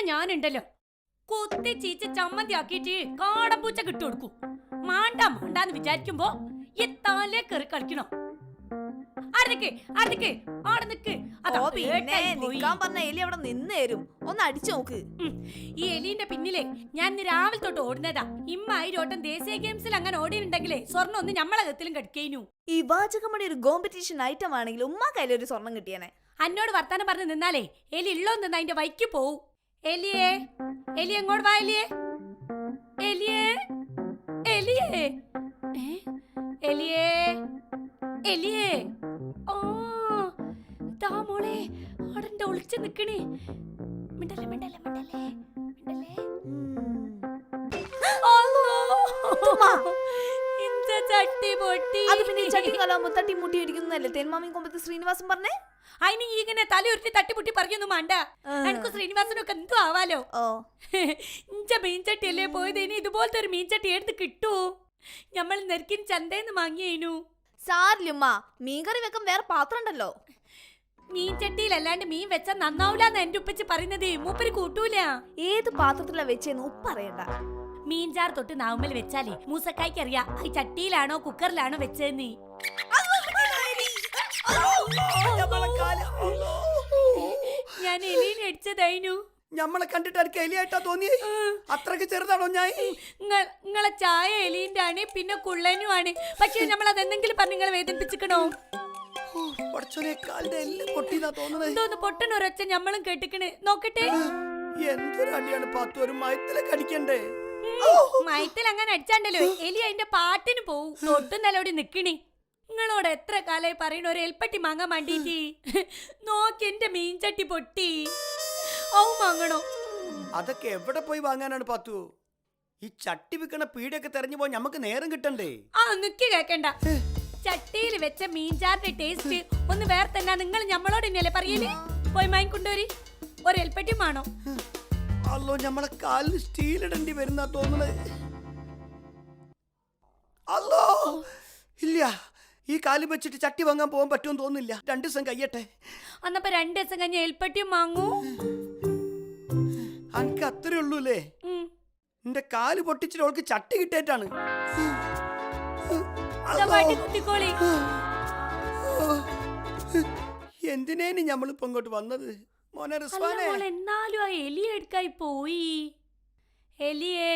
പിന്നെ ഞാനുണ്ടല്ലോ. കുത്തി ചീച്ച് ചമ്മന്തി ആക്കിയിട്ട് കാടമ്പൂച്ച കിട്ടു കൊടുക്കൂ മാണ്ട മാണ്ടാന്ന് വിചാരിക്കുമ്പോ ഈ തലേ കയറി കളിക്കണോ? ആടെ നിക്ക്. അതാ പിന്നെ പറഞ്ഞ എലി അവിടെ ഒന്ന് അടിച്ചു നോക്ക്. ഈ എലിന്റെ പിന്നിലെ ഞാൻ ഇന്ന് രാവിലെ തൊട്ട് ഓടുന്നതാ. ഇമ്മായിരോട്ടം ദേശീയ ഗെയിംസിൽ അങ്ങനെ ഓടിയിട്ടുണ്ടെങ്കിലേ സ്വർണം ഒന്ന് ഞമ്മളെ കത്തിലും കടിക്കേനു. ഈ വാചകമണി ഒരു കോമ്പറ്റീഷൻ ഐറ്റം ആണെങ്കിൽ ഉമ്മ കയ്യിലൊരു സ്വർണം കിട്ടിയനെ. അന്നോട് വർത്താനം പറഞ്ഞ് നിന്നാലേ എലി ഉള്ളോ നിന്ന് അതിന്റെ വൈക്ക് പോവും. എലിയേ എലി എങ്ങോട്ട് വാ എലിയേ. എലിയേ എലിയേ? എലിയേ എലിയേ. ഓ താ മോളെ ആടന്റെ ഒളിച്ച് നിക്കണേ. മിണ്ടല്ലേ മിണ്ടല്ലേ മിണ്ടല്ലേ മിണ്ടല്ലേ? അല്ലോ. ചട്ടി പൊട്ടി അത് പിന്നെ ചട്ടി കലാകുമ്പോ തട്ടി മുട്ടി ഇരിക്കുന്നല്ലേ തേന്മാമി കൊമ്പത്ത് ശ്രീനിവാസൻ പറഞ്ഞേ? അതിന് ഇങ്ങനെ തല ഉരുട്ടി തട്ടിപ്പൊട്ടി പറയൊന്നും വേണ്ട എനിക്ക് ശ്രീനിവാസനൊക്കെ എന്തോ ആവാലോ? ഓ. ഇഞ്ച മീൻചട്ടിയല്ലേ പോയത്? ഇനി ഇതുപോലത്തെ ഒരു മീൻചട്ടി എടുത്ത് കിട്ടൂ. നമ്മൾ നെരുക്കിൻ ചന്തേന്ന് വാങ്ങിയേനു. സാരില്ലുമ്മ മീൻകറി വെക്കാൻ വേറെ പാത്രം ഉണ്ടല്ലോ മീൻചട്ടിയിലല്ലാണ്ട് മീൻ വെച്ചാൽ നന്നാവൂലെന്ന് എന്റെ ഉപ്പച്ച് പറയുന്നത്. മൂപ്പര് കൂട്ടൂല. ഏത് പാത്രത്തിലാ വെച്ചേന്ന് ഉപ്പ് അറിയണ്ട മീൻചാർ തൊട്ട് നാവുമ്മൽ വെച്ചാലേ മൂസക്കായ്ക്ക് അറിയാ അത് ചട്ടിയിലാണോ കുക്കറിലാണോ വെച്ചതെന്ന് ഞാൻ എലീനെ അടിച്ചതായിനു ഞമ്മളെ കണ്ടിട്ട് എനിക്ക് എലിയായിട്ടാ തോന്നിയേ? അത്രയ്ക്ക് ചെറുതാണോ ഞാൻ? നിങ്ങളെ ചായ എലിന്റെ ആണ് പിന്നെ കുള്ളനും ആണ്. പക്ഷെ നമ്മൾ അതെന്തെങ്കിലും പറഞ്ഞു നിങ്ങളെ വേദനിപ്പിച്ചിക്കണോ? കുറച്ചൊരു കാലിന്റെ എല്ലാം പൊട്ടിന്നാ തോന്നുന്നത് എന്തോന്ന് പൊട്ടണ ഒരൊച്ച ഞമ്മളും കേട്ടിക്കണ്. നോക്കട്ടെ. എന്തൊരു അടിയാണ് പത്ത് ഒരു മയത്തിലെ കടിക്കണ്ടേ? മയത്തിൽ അങ്ങനെ അടിച്ചാണ്ടല്ലോ. എലി അതിന്റെ പാട്ടിന് പോവും. തൊട്ടും നിലയോടി നിക്കണേ. നിങ്ങളോട് എത്ര കാലായി പറയണ ഒരു എൽപ്പട്ടി മാങ്ങ മണ്ടിട്ടി നോക്കി എന്റെ മീൻചട്ടി പൊട്ടി. ഔ മാങ്ങണോ? അതൊക്കെ എവിടെ പോയി വാങ്ങാനാണ് പത്തു? ഈ ചട്ടി വിൽക്കണ പീടിയൊക്കെ തെരഞ്ഞു പോയി നമുക്ക് നേരം കിട്ടണ്ടേ? ആ നിക്ക് കേക്കണ്ട. ചട്ടിയിൽ വെച്ച മീൻചാറിന്റെ ടേസ്റ്റ് ഒന്ന് വേറെ തന്നെ. നിങ്ങൾ ഞമ്മളോട് തന്നെയല്ലേ പറയൽ? പോയി മാങ്ങിക്കൊണ്ടോരി ഒരു എൽപ്പട്ടി മാണോ? അല്ലോ ഞമ്മളെ കാലിൽ സ്റ്റീൽ ഇടേണ്ടി വരുന്ന തോന്നുന്നത് അല്ലോ ഇല്ല ഈ കാൽ വെച്ചിട്ട് ചട്ടി വാങ്ങാൻ പോകാൻ പറ്റുമെന്ന് തോന്നുന്നില്ല. രണ്ടു ദിവസം കഴിയട്ടെ. അന്നപ്പോ രണ്ടു ദിവസം കഴിഞ്ഞ എൽപ്പട്ടിയും വാങ്ങൂ. അനക്ക് അത്രേ ഉള്ളൂല്ലേ? എന്റെ കാൽ പൊട്ടിച്ചിട്ട് അവൾക്ക് ചട്ടി കിട്ടേറ്റാണ്. എന്തിനേനി ഞമ്മളിപ്പോ ഇങ്ങോട്ട് വന്നത്? മോനെ റിസ്വാനെ. മോളെ എന്നാലും ആ എലി എടുക്കായി പോയി. എലിയേ.